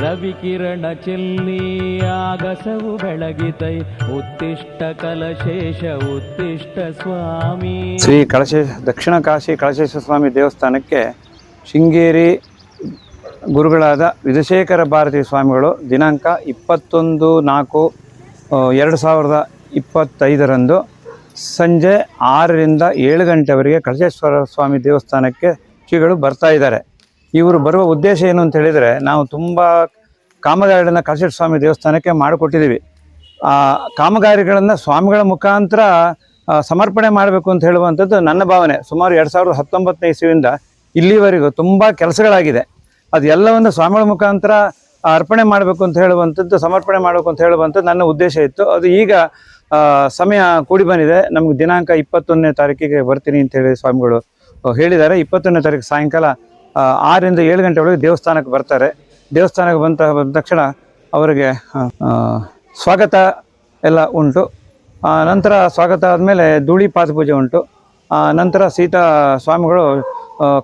ರವಿಕಿರಣ ಚೆಲ್ಲಿ ಆಗಸವು ಬೆಳಗಿತೈ. ಉತ್ತಿಷ್ಟ ಕಲಶೇಷ, ಉತ್ತಿಷ್ಟ ಸ್ವಾಮಿ. ಶ್ರೀ ಕಳಶೇಶ ದಕ್ಷಿಣ ಕಾಶಿ ಕಳಶೇಶ ಸ್ವಾಮಿ ದೇವಸ್ಥಾನಕ್ಕೆ ಶೃಂಗೇರಿ ಗುರುಗಳಾದ ವಿಧುಶೇಖರ ಭಾರತಿ ಸ್ವಾಮಿಗಳು ದಿನಾಂಕ ಇಪ್ಪತ್ತೊಂದು ನಾಲ್ಕು ಎರಡು ಸಾವಿರದ ಇಪ್ಪತ್ತೈದರಂದು ಸಂಜೆ ಆರರಿಂದ ಏಳು ಗಂಟೆವರೆಗೆ ಕಳಶೇಶ್ವರ ಸ್ವಾಮಿ ದೇವಸ್ಥಾನಕ್ಕೆ ಶ್ರೀಗಳು ಬರ್ತಾ ಇದ್ದಾರೆ. ಇವರು ಬರುವ ಉದ್ದೇಶ ಏನು ಅಂತ ಹೇಳಿದರೆ ನಾವು ತುಂಬ ಕಾಮಗಾರಿಗಳನ್ನು ಕಳಶೇಶ್ವರ ಸ್ವಾಮಿ ದೇವಸ್ಥಾನಕ್ಕೆ ಮಾಡಿಕೊಟ್ಟಿದ್ದೀವಿ ಆ, ಕಾಮಗಾರಿಗಳನ್ನು ಸ್ವಾಮಿಗಳ ಮುಖಾಂತರ ಸಮರ್ಪಣೆ ಮಾಡಬೇಕು ಅಂತ ಹೇಳುವಂಥದ್ದು ನನ್ನ ಭಾವನೆ. ಸುಮಾರು ಎರಡು ಸಾವಿರದ ಹತ್ತೊಂಬತ್ತನೇ ಇಸ್ವಿಯಿಂದ ಇಲ್ಲಿವರೆಗೂ ತುಂಬ ಕೆಲಸಗಳಾಗಿದೆ. ಅದು ಎಲ್ಲವನ್ನು ಸ್ವಾಮಿಗಳ ಮುಖಾಂತರ ಅರ್ಪಣೆ ಮಾಡಬೇಕು ಅಂತ ಹೇಳುವಂಥದ್ದು, ಸಮರ್ಪಣೆ ಮಾಡಬೇಕು ಅಂತ ಹೇಳುವಂಥದ್ದು ನನ್ನ ಉದ್ದೇಶ ಇತ್ತು. ಅದು ಈಗ ಸಮಯ ಕೂಡಿ ಬಂದಿದೆ. ನಮ್ಗೆ ದಿನಾಂಕ ಇಪ್ಪತ್ತೊಂದನೇ ತಾರೀಕಿಗೆ ಬರ್ತೀನಿ ಅಂತ ಹೇಳಿ ಸ್ವಾಮಿಗಳು ಹೇಳಿದ್ದಾರೆ. ಇಪ್ಪತ್ತೊಂದನೇ ತಾರೀಕು ಸಾಯಂಕಾಲ ಆರರಿಂದ ಏಳು ಗಂಟೆ ಒಳಗೆ ದೇವಸ್ಥಾನಕ್ಕೆ ಬರ್ತಾರೆ. ದೇವಸ್ಥಾನಕ್ಕೆ ಬಂದ ಬಂದ ತಕ್ಷಣ ಅವರಿಗೆ ಸ್ವಾಗತ ಎಲ್ಲ ಉಂಟು. ನಂತರ ಸ್ವಾಗತ ಆದಮೇಲೆ ಧೂಳಿ ಪಾದಪೂಜೆ ಉಂಟು. ಆ, ನಂತರ ಸೀತಾ ಸ್ವಾಮಿಗಳು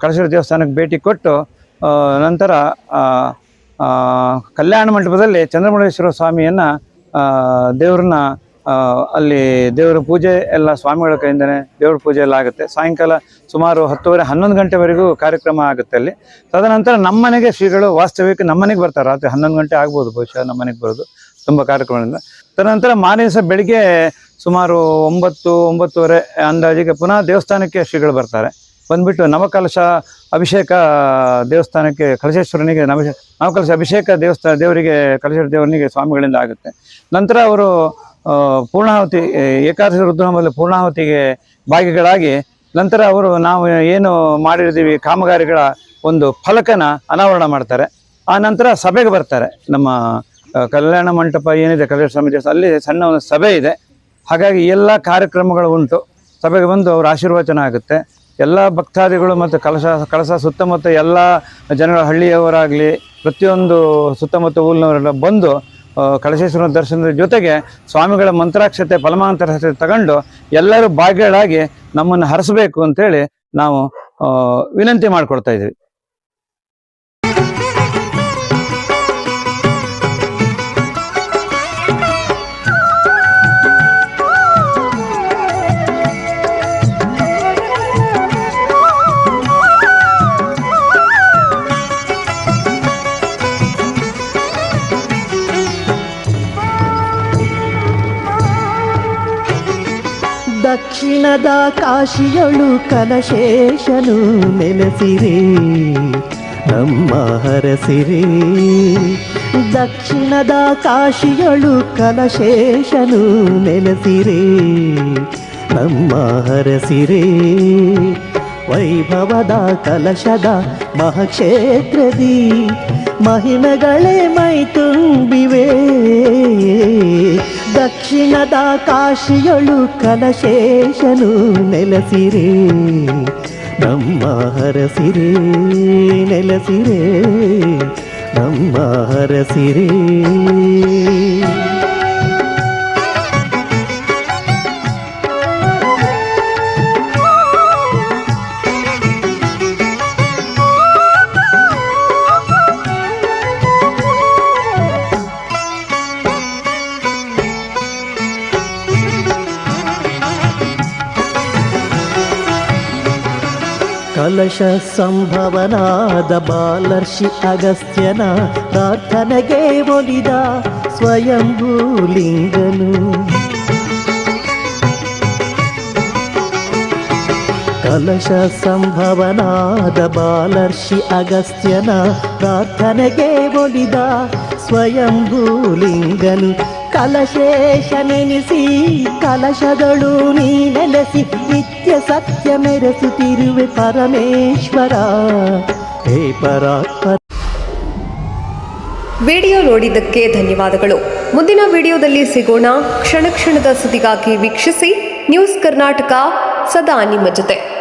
ಕಳಶ್ವರ ದೇವಸ್ಥಾನಕ್ಕೆ ಭೇಟಿ ಕೊಟ್ಟು ನಂತರ ಕಲ್ಯಾಣ ಮಂಟಪದಲ್ಲಿ ಚಂದ್ರಮುಳೇಶ್ವರ ಸ್ವಾಮಿಯನ್ನು ದೇವ್ರನ್ನ ಅಲ್ಲಿ ದೇವರ ಪೂಜೆ ಎಲ್ಲ ಸ್ವಾಮಿಗಳ ಕೈಯಿಂದನೇ ದೇವ್ರ ಪೂಜೆ ಎಲ್ಲ ಆಗುತ್ತೆ. ಸಾಯಂಕಾಲ ಸುಮಾರು ಹತ್ತುವರೆ, ಹನ್ನೊಂದು ಗಂಟೆವರೆಗೂ ಕಾರ್ಯಕ್ರಮ ಆಗುತ್ತೆ ಅಲ್ಲಿ. ತದನಂತರ ನಮ್ಮನೆಗೆ ಶ್ರೀಗಳು ವಾಸ್ತವ್ಯಕ್ಕೆ ನಮ್ಮನೆಗೆ ಬರ್ತಾರೆ. ರಾತ್ರಿ ಹನ್ನೊಂದು ಗಂಟೆ ಆಗ್ಬೋದು, ಬಹುಶಃ ನಮ್ಮನೆಗೆ ಬರೋದು. ತುಂಬ ಕಾರ್ಯಕ್ರಮದಿಂದ ತದನಂತರ ಮಾರನೇ ದಿವಸ ಬೆಳಿಗ್ಗೆ ಸುಮಾರು ಒಂಬತ್ತು, ಒಂಬತ್ತುವರೆ ಅಂದಾಜಿಗೆ ಪುನಃ ದೇವಸ್ಥಾನಕ್ಕೆ ಶ್ರೀಗಳು ಬರ್ತಾರೆ. ಬಂದ್ಬಿಟ್ಟು ನವಕಲಶ ಅಭಿಷೇಕ ದೇವಸ್ಥಾನಕ್ಕೆ ಕಲಶೇಶ್ವರನಿಗೆ ನವ ನವಕಲಶ ಅಭಿಷೇಕ ದೇವಸ್ಥಾನ ದೇವರಿಗೆ, ಕಲಶೇಶ್ವರ ದೇವರಿಗೆ ಸ್ವಾಮಿಗಳಿಂದ ಆಗುತ್ತೆ. ನಂತರ ಅವರು ಪೂರ್ಣಾಹುತಿ ಏಕಾದಶಿ ರುದ್ರಹೋಮದಲ್ಲಿ ಪೂರ್ಣಾಹುತಿಗೆ ಭಾಗಿಗಳಾಗಿ ನಂತರ ಅವರು ನಾವು ಏನು ಮಾಡಿರ್ತೀವಿ ಕಾಮಗಾರಿಗಳ ಒಂದು ಫಲಕನ ಅನಾವರಣ ಮಾಡ್ತಾರೆ. ಆ ನಂತರ ಸಭೆಗೆ ಬರ್ತಾರೆ. ನಮ್ಮ ಕಲ್ಯಾಣ ಮಂಟಪ ಏನಿದೆ, ಕಲ್ಯಾಣ ದೇವಸ್ಥಾನ, ಅಲ್ಲಿ ಸಣ್ಣ ಒಂದು ಸಭೆ ಇದೆ. ಹಾಗಾಗಿ ಎಲ್ಲ ಕಾರ್ಯಕ್ರಮಗಳು ಉಂಟು. ಸಭೆಗೆ ಬಂದು ಅವ್ರ ಆಶೀರ್ವಚನ ಆಗುತ್ತೆ. ಎಲ್ಲ ಭಕ್ತಾದಿಗಳು ಮತ್ತು ಕಲಶ ಕಳಸ ಸುತ್ತಮುತ್ತ ಎಲ್ಲ ಜನಗಳ ಹಳ್ಳಿಯವರಾಗಲಿ, ಪ್ರತಿಯೊಂದು ಸುತ್ತಮುತ್ತ ಊರಿನವರೆಲ್ಲ ಬಂದು ಆ, ಕಳಶೇಶ್ವರನ ದರ್ಶನದ ಜೊತೆಗೆ ಸ್ವಾಮಿಗಳ ಮಂತ್ರಾಕ್ಷತೆ ಫಲಮಾಂತರತೆ ತಗೊಂಡು ಎಲ್ಲರೂ ಭಾಗ್ಯಗಳಾಗಿ ನಮ್ಮನ್ನು ಹರಿಸಬೇಕು ಅಂತೇಳಿ ನಾವು ವಿನಂತಿ ಮಾಡ್ಕೊಳ್ತಾ ಇದ್ದೀವಿ ದಕ್ಷಿಣದ ಕಾಶಿಯಳು ಕಲಶೇಷನು ನೆಲೆಸಿರಿ ನಮ್ಮ ಹರಸಿರಿ ದಕ್ಷಿಣದ ಕಾಶಿಯಳು ಕಲಶೇಷನು ನೆಲೆಸಿರಿ ನಮ್ಮ ಹರಸಿರಿ ವೈಭವದ ಕಲಶದ ಮಹಾಕ್ಷೇತ್ರದಿ ಮಹಿಮೆಗಳೇ ಮೈ ತುಂಬಿವೆ ದಕ್ಷಿಣದ ಕಾಶಿಯಳು ಕಲಶೇಷನು ನೆಲೆಸಿರೆ ನಮ್ಮ ಹರಸಿರೆ ನೆಲೆಸಿರೆ ನಮ್ಮ ಹರಸಿರೆ ಕಲಶ ಸಂಭವನಾದ ಬಾಲರ್ಷಿ ಅಗಸ್ತ್ಯನ ಪ್ರಾರ್ಥನೆಗೆ ಒಲಿದ ಸ್ವಯಂಭೂಲಿಂಗನು ಕಲಶ ಸಂಭವನಾದ ಬಾಲರ್ಷಿ ಅಗಸ್ತ್ಯನ ಪ್ರಾರ್ಥನೆಗೆ ಒಲಿದ ಸ್ವಯಂಭೂಲಿಂಗನು ಕಲಶೇಷ ನೆನೆಸಿ ಕಲಶಗಳು ನೀ ನೆಲೆಸಿ ನಿತ್ಯ ಸತ್ಯ ಮೆರೆಸುತ್ತಿರುವೆ ಪರಮೇಶ್ವರ. ಹೇ ಪರಾತ್ಮ ವಿಡಿಯೋ ನೋಡಿದ್ದಕ್ಕೆ ಧನ್ಯವಾದಗಳು. ಮುಂದಿನ ವಿಡಿಯೋದಲ್ಲಿ ಸಿಗೋಣ. ಕ್ಷಣ ಕ್ಷಣದ ಸುದ್ದಿಗಾಗಿ ವೀಕ್ಷಿಸಿ. ನ್ಯೂಸ್ ಕರ್ನಾಟಕ, ಸದಾ ನಿಮ್ಮ ಜೊತೆ.